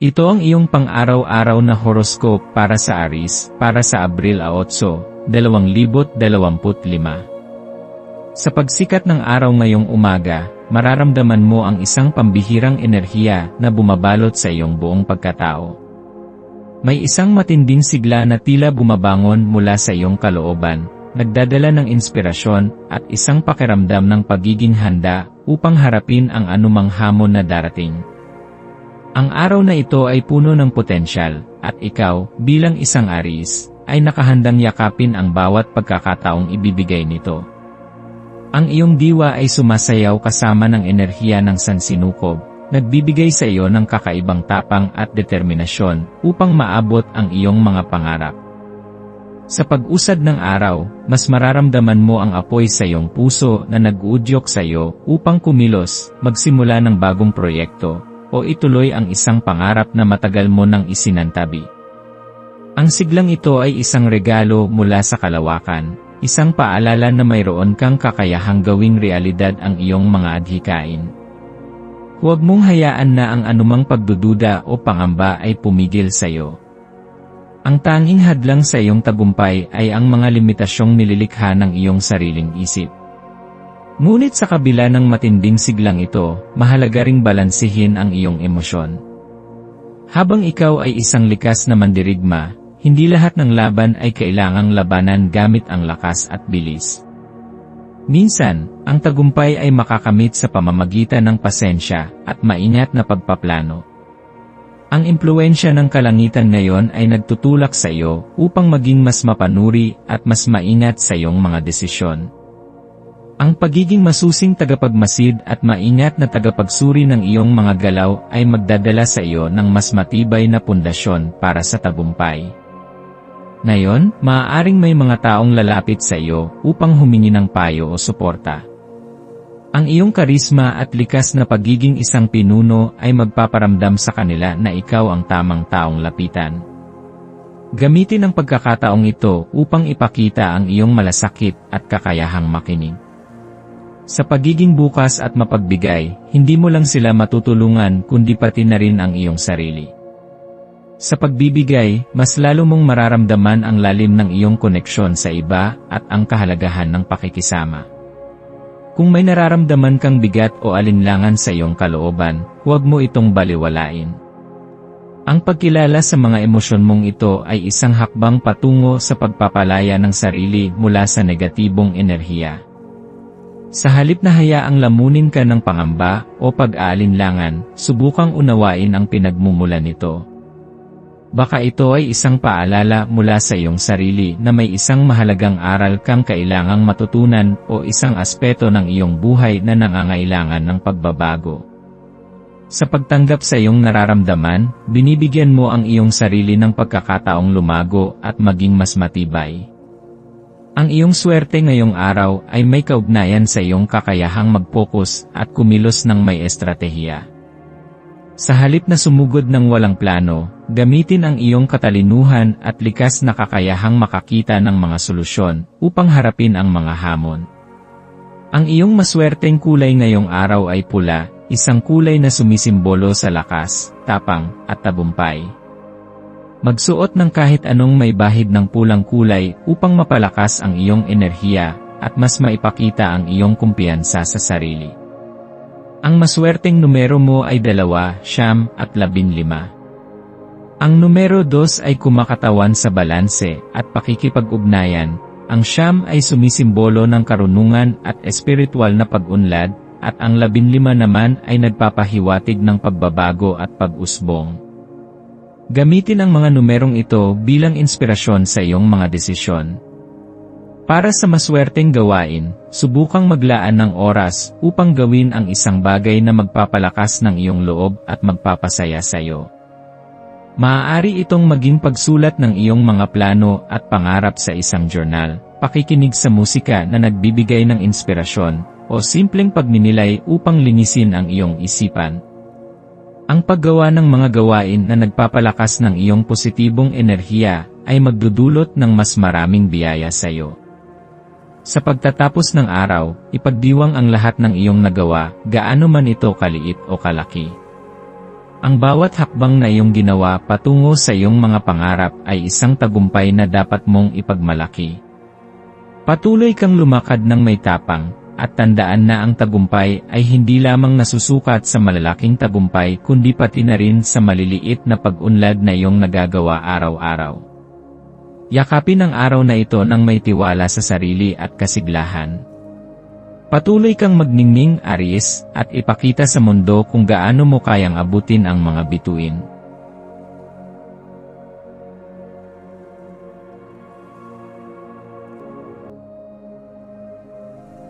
Ito ang iyong pang-araw-araw na horoscope para sa Aris, para sa Abril 8, 2025. Sa pagsikat ng araw ngayong umaga, mararamdaman mo ang isang pambihirang enerhiya na bumabalot sa iyong buong pagkatao. May isang matinding sigla na tila bumabangon mula sa iyong kalooban, nagdadala ng inspirasyon at isang pakiramdam ng pagiging handa upang harapin ang anumang hamon na darating. Ang araw na ito ay puno ng potensyal, at ikaw, bilang isang aris, ay nakahandang yakapin ang bawat pagkakataong ibibigay nito. Ang iyong diwa ay sumasayaw kasama ng enerhiya ng sansinukob, nagbibigay sa iyo ng kakaibang tapang at determinasyon upang maabot ang iyong mga pangarap. Sa pag-usad ng araw, mas mararamdaman mo ang apoy sa iyong puso na nag-uudyok sa iyo upang kumilos, magsimula ng bagong proyekto, o ituloy ang isang pangarap na matagal mo nang isinantabi. Ang siglang ito ay isang regalo mula sa kalawakan, isang paalala na mayroon kang kakayahang gawing realidad ang iyong mga adhikain. Huwag mong hayaan na ang anumang pagdududa o pangamba ay pumigil sa iyo. Ang tanging hadlang sa iyong tagumpay ay ang mga limitasyong nililikha ng iyong sariling isip. Ngunit sa kabila ng matinding siglang ito, mahalaga ring balansihin ang iyong emosyon. Habang ikaw ay isang likas na mandirigma, hindi lahat ng laban ay kailangang labanan gamit ang lakas at bilis. Minsan, ang tagumpay ay makakamit sa pamamagitan ng pasensya at maingat na pagpaplano. Ang impluensya ng kalangitan ngayon ay nagtutulak sa iyo upang maging mas mapanuri at mas maingat sa iyong mga desisyon. Ang pagiging masusing tagapagmasid at maingat na tagapagsuri ng iyong mga galaw ay magdadala sa iyo ng mas matibay na pundasyon para sa tagumpay. Ngayon, maaaring may mga taong lalapit sa iyo upang humingi ng payo o suporta. Ang iyong karisma at likas na pagiging isang pinuno ay magpaparamdam sa kanila na ikaw ang tamang taong lapitan. Gamitin ang pagkakataong ito upang ipakita ang iyong malasakit at kakayahang makinig. Sa pagiging bukas at mapagbigay, hindi mo lang sila matutulungan kundi pati na rin ang iyong sarili. Sa pagbibigay, mas lalo mong mararamdaman ang lalim ng iyong koneksyon sa iba at ang kahalagahan ng pakikisama. Kung may nararamdaman kang bigat o alinlangan sa iyong kalooban, huwag mo itong baliwalain. Ang pagkilala sa mga emosyon mong ito ay isang hakbang patungo sa pagpapalaya ng sarili mula sa negatibong enerhiya. Sa halip na hayaang lamunin ka ng pangamba o pag-aalinlangan, subukang unawain ang pinagmumula nito. Baka ito ay isang paalala mula sa iyong sarili na may isang mahalagang aral kang kailangang matutunan o isang aspeto ng iyong buhay na nangangailangan ng pagbabago. Sa pagtanggap sa iyong nararamdaman, binibigyan mo ang iyong sarili ng pagkakataong lumago at maging mas matibay. Ang iyong swerte ngayong araw ay may kaugnayan sa iyong kakayahang mag-focus at kumilos ng may estratehiya. Sa halip na sumugod ng walang plano, gamitin ang iyong katalinuhan at likas na kakayahang makakita ng mga solusyon upang harapin ang mga hamon. Ang iyong maswerteng kulay ngayong araw ay pula, isang kulay na sumisimbolo sa lakas, tapang, at tabumpay. Magsuot ng kahit anong may bahid ng pulang kulay upang mapalakas ang iyong enerhiya at mas maipakita ang iyong kumpiyansa sa sarili. Ang maswerteng numero mo ay dalawa, siyam, at labinlima. Ang numero dos ay kumakatawan sa balanse at pakikipag-ugnayan, ang siyam ay sumisimbolo ng karunungan at espiritual na pag-unlad, at ang labinlima naman ay nagpapahiwatig ng pagbabago at pag-usbong. Gamitin ang mga numerong ito bilang inspirasyon sa iyong mga desisyon. Para sa maswerteng gawain, subukang maglaan ng oras upang gawin ang isang bagay na magpapalakas ng iyong loob at magpapasaya sa iyo. Maaari itong maging pagsulat ng iyong mga plano at pangarap sa isang journal, pakikinig sa musika na nagbibigay ng inspirasyon, o simpleng pagninilay upang linisin ang iyong isipan. Ang paggawa ng mga gawain na nagpapalakas ng iyong positibong enerhiya ay magdudulot ng mas maraming biyaya sa iyo. Sa pagtatapos ng araw, ipagdiwang ang lahat ng iyong nagawa, gaano man ito kaliit o kalaki. Ang bawat hakbang na iyong ginawa patungo sa iyong mga pangarap ay isang tagumpay na dapat mong ipagmalaki. Patuloy kang lumakad ng may tapang, at tandaan na ang tagumpay ay hindi lamang nasusukat sa malalaking tagumpay kundi pati na rin sa maliliit na pag-unlad na iyong nagagawa araw-araw. Yakapin ang araw na ito ng may tiwala sa sarili at kasiglahan. Patuloy kang magningning, Aries, at ipakita sa mundo kung gaano mo kayang abutin ang mga bituin.